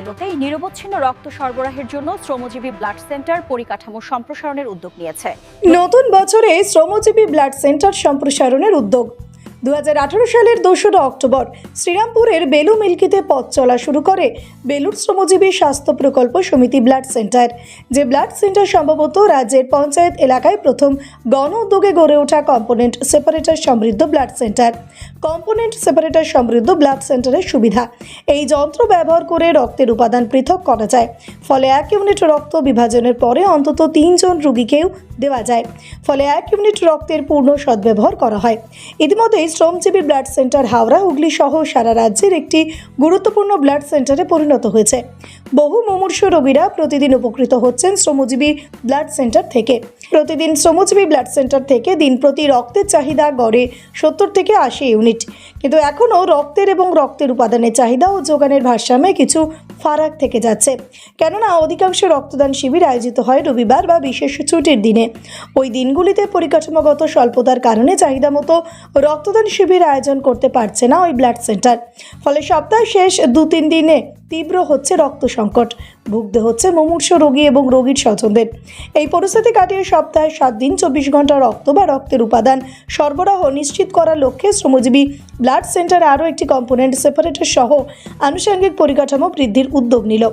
এলোতে নিরবচ্ছিন্ন রক্ত সরবরাহের জন্য শ্রমজীবী ব্লাড সেন্টার পরিকাঠামো সম্প্রসারণের উদ্যোগ নিয়েছে। নতুন বছরে শ্রমজীবী ব্লাড সেন্টার সম্প্রসারণের উদ্যোগ। দু হাজার আঠেরো সালের দোসরা অক্টোবর শ্রীরামপুরের বেলু মিল্কিতে পথ চলা শুরু করে বেলুর শ্রমজীবী স্বাস্থ্য প্রকল্প সমিতি ব্লাড সেন্টার, যে ব্লাড সেন্টার সম্ভবত রাজ্যের পঞ্চায়েত এলাকায় প্রথম গণ উদ্যোগে গড়ে ওঠা কম্পোনেন্ট সেপারেটার সমৃদ্ধ ব্লাড সেন্টার। কম্পোনেন্ট সেপারেটার সমৃদ্ধ ব্লাড সেন্টারের সুবিধা, এই যন্ত্র ব্যবহার করে রক্তের উপাদান পৃথক করা যায়, ফলে এক ইউনিট রক্ত বিভাজনের পরে অন্তত তিনজন রোগীকেও দেওয়া যায়। ফলে এক ইউনিট রক্তের পূর্ণ সদ্ব্যবহার করা হয়। ইতিমধ্যেই শ্রমজীবী ব্লাড সেন্টার হাওড়া, হুগলি সহ সারা রাজ্যের একটি গুরুত্বপূর্ণ ব্লাড সেন্টারে পরিণত হয়েছে। বহু মুমূর্ষু রোগীরা প্রতিদিন উপকৃত হচ্ছেন শ্রমজীবী ব্লাড সেন্টার থেকে। প্রতিদিন শ্রমজীবী ব্লাড সেন্টার থেকে দিন প্রতি রক্তের চাহিদা গড়ে সত্তর থেকে আশি ইউনিট কিন্তু এখনও রক্তের এবং রক্তের উপাদানের চাহিদা ও যোগানের ভারসাম্যে কিছু ফারাক থেকে যাচ্ছে। কেননা, অধিকাংশ রক্তদান শিবির আয়োজিত হয় রবিবার বা বিশেষ ছুটির দিনে। ওই দিনগুলিতে পরিকাঠামোগত স্বল্পতার কারণে চাহিদা মতো রক্তদান শিবির আয়োজন করতে পারছে না ওই ব্লাড সেন্টার। ফলে সপ্তাহ শেষ দু তিন দিনে তীব্র হচ্ছে রক্ত সংকট। ভুগতে হচ্ছে মুমূর্ষ রোগী এবং রোগীর স্বজনদের। এই পরিস্থিতি কাটিয়ে সপ্তাহে সাত দিন, চব্বিশ ঘণ্টা রক্ত বা রক্তের উপাদান সরবরাহ নিশ্চিত করার লক্ষ্যে শ্রমজীবী ব্লাড সেন্টারে আরও একটি কম্পোনেন্ট সেপারেটর সহ আনুষঙ্গিক পরিকাঠামো বৃদ্ধির উদ্যোগ নিল।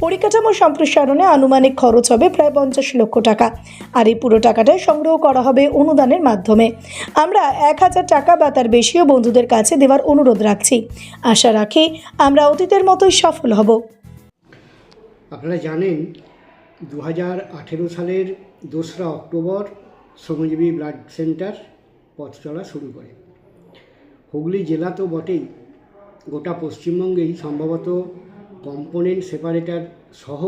পরিকাঠামো সম্প্রসারণে আনুমানিক খরচ হবে প্রায় পঞ্চাশ লক্ষ টাকা। আর এই পুরো টাকাটাই সংগ্রহ করা হবে অনুদানের মাধ্যমে। আমরা এক হাজার টাকা বা তার বেশিও বন্ধুদের কাছে দেওয়ার অনুরোধ রাখছি। আশা রাখি আমরা অতীতের মতোই সফল হব। আপনারা জানেন দু হাজার আঠেরো সালের দোসরা অক্টোবর শ্রমজীবী ব্লাড সেন্টার পথ চলা শুরু করে। হুগলি জেলা তো বটেই, গোটা পশ্চিমবঙ্গেই সম্ভবত কম্পোনেন্ট সেপারেটার সহ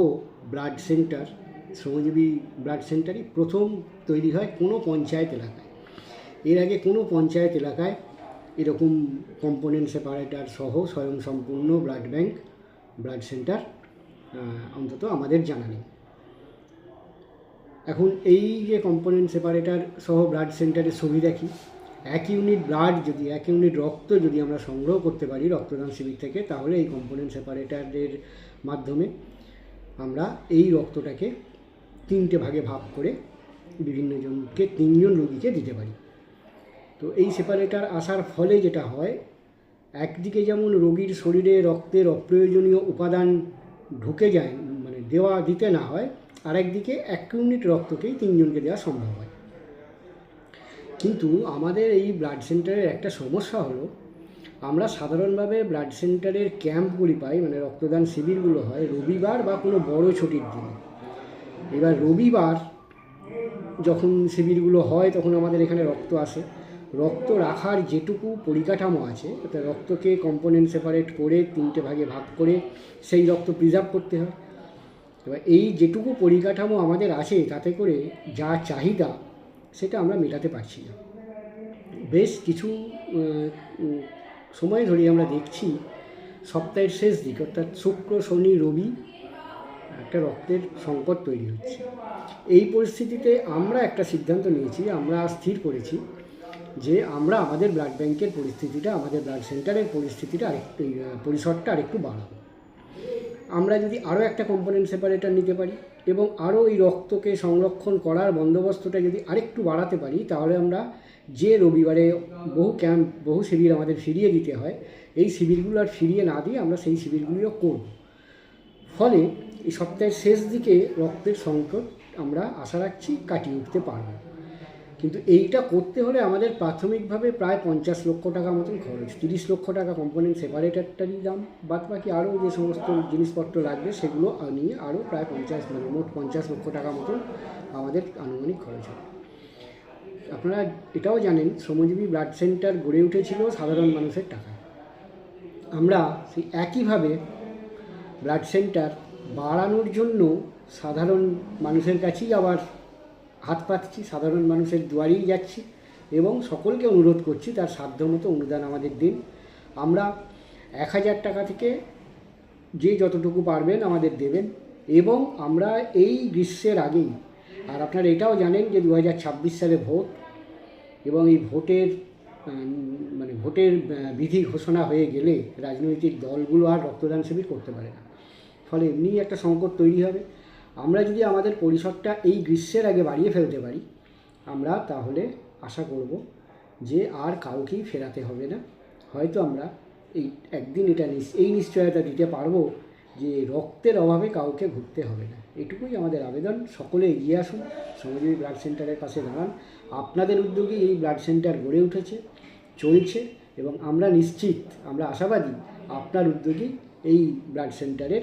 ব্লাড সেন্টার, শ্রমজীবী ব্লাড সেন্টারই প্রথম তৈরি হয় কোনো পঞ্চায়েত এলাকায়। এর আগে কোনো পঞ্চায়েত এলাকায় এরকম কম্পোনেন্ট সেপারেটার সহ স্বয়ংসম্পূর্ণ ব্লাড ব্যাংক ব্লাড সেন্টার অন্তত আমাদের জানা নেই। এখন এই যে কম্পোনেন্ট সেপারেটার সহ ব্লাড সেন্টারের সুবিধা কী? এক ইউনিট ব্লাড যদি, এক ইউনিট রক্ত যদি আমরা সংগ্রহ করতে পারি রক্তদান শিবির থেকে, তাহলে এই কম্পোনেন্ট সেপারেটারের মাধ্যমে আমরা এই রক্তটাকে তিনটে ভাগে ভাগ করে বিভিন্ন জনকে তিনজন রোগীকে দিতে পারি। তো এই সেপারেটার আসার ফলে যেটা হয় একদিকে যেমন রোগীর শরীরে রক্তের অপ্রয়োজনীয় উপাদান ঢুকে যায় মানে দেওয়া দিতে না হয় আর একদিকে এক ইউনিট রক্তকেই তিনজনকে দেওয়া সম্ভব হয়। কিন্তু আমাদের এই ব্লাড সেন্টারের একটা সমস্যা হলো, আমরা সাধারণভাবে ব্লাড সেন্টারের ক্যাম্পগুলি পাই মানে রক্তদান শিবিরগুলো হয় রবিবার বা কোনো বড় ছুটির দিনে। এবার রবিবার যখন শিবিরগুলো হয়, তখন আমাদের এখানে রক্ত আসে। রক্ত রাখার যেটুকু পরিকাঠামো আছে অর্থাৎ রক্তকে কম্পোনেন্ট সেপারেট করে তিনটে ভাগে ভাগ করে সেই রক্ত প্রিজার্ভ করতে হয়। এবার এই যেটুকু পরিকাঠামো আমাদের আছে, তাতে করে যা চাহিদা, সেটা আমরা মেটাতে পারছি না। বেশ কিছু সময় ধরে আমরা দেখছি, সপ্তাহের শেষ দিক, অর্থাৎ শুক্র, শনি, রবি একটা রক্তের সংকট তৈরি হচ্ছে। এই পরিস্থিতিতে আমরা একটা সিদ্ধান্ত নিয়েছি আমরা স্থির করেছি। যে আমরা আমাদের ব্লাড ব্যাংকের পরিস্থিতিটা, আমাদের ব্লাড সেন্টারের পরিস্থিতিটা আরেকটু পরিসরটা আরেকটু বাড়াবো। আমরা যদি আরও একটা কম্পোনেন্ট সেপারেটার নিতে পারি এবং আরও এই রক্তকে সংরক্ষণ করার বন্দোবস্তটা যদি আরেকটু বাড়াতে পারি, তাহলে আমরা যে রবিবারে বহু ক্যাম্প বহু শিবির আমাদের ফিরিয়ে দিতে হয়, এই শিবিরগুলো আর ফিরিয়ে না দিয়ে আমরা সেই শিবিরগুলিও করব। ফলে এই সপ্তাহের শেষ দিকে রক্তের সংকট আমরা আশা রাখছি কাটিয়ে উঠতে পারব। কিন্তু এইটা করতে হলে আমাদের প্রাথমিকভাবে প্রায় পঞ্চাশ লক্ষ টাকা মতন খরচ। তিরিশ লক্ষ টাকা কম্পোনেন্ট সেপারেটারটারই দাম বাদ বাকি আরও যে সমস্ত জিনিসপত্র লাগবে সেগুলো নিয়ে আরও প্রায় পঞ্চাশ মানে মোট পঞ্চাশ লক্ষ টাকা মতন আমাদের আনুমানিক খরচ হবে। আপনারা এটাও জানেন, শ্রমজীবী ব্লাড সেন্টার গড়ে উঠেছিল সাধারণ মানুষের টাকা আমরা সেই একইভাবে ব্লাড সেন্টার বাড়ানোর জন্য সাধারণ মানুষের কাছেই আবার হাত পাতছি, সাধারণ মানুষের দুয়ারেই যাচ্ছি এবং সকলকে অনুরোধ করছি তার সাধ্যমতো অনুদান আমাদের দিন। আমরা এক হাজার টাকা থেকে যে যতটুকু পারবেন আমাদের দেবেন এবং আমরা এই গ্রীষ্মের আগেই, আর আপনারা এটাও জানেন যে দু হাজার ছাব্বিশ সালে ভোট এবং এই ভোটের মানে ভোটের বিধি ঘোষণা হয়ে গেলে রাজনৈতিক দলগুলো আর রক্তদান শিবির করতে পারে না। ফলে এমনিই একটা সংকট তৈরি হবে। আমরা যদি আমাদের পরিসরটা এই গ্রীষ্মের আগে বাড়িয়ে ফেলতে পারি, আমরা তাহলে আশা করব যে আর কাউকেই ফেরাতে হবে না। হয়তো আমরা এই একদিন এটা এই নিশ্চয়তা দিতে পারব যে রক্তের অভাবে কাউকে ঘুরতে হবে না। এটুকুই আমাদের আবেদন। সকলে এগিয়ে আসুন। সমাজীবী ব্লাড সেন্টারের পাশে দাঁড়ান। আপনাদের উদ্যোগে এই ব্লাড সেন্টার গড়ে উঠেছে, চলছে এবং আমরা নিশ্চিত, আমরা আশাবাদী আপনার উদ্যোগেই এই ব্লাড সেন্টারের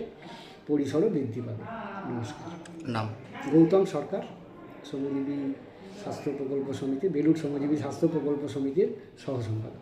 পরিসরও বৃদ্ধি পাবে। নমস্কার। নাম? গৌতম সরকার শ্রমজীবী স্বাস্থ্য প্রকল্প সমিতি বেলুড় শ্রমজীবী স্বাস্থ্য প্রকল্প সমিতির সহ সম্পাদক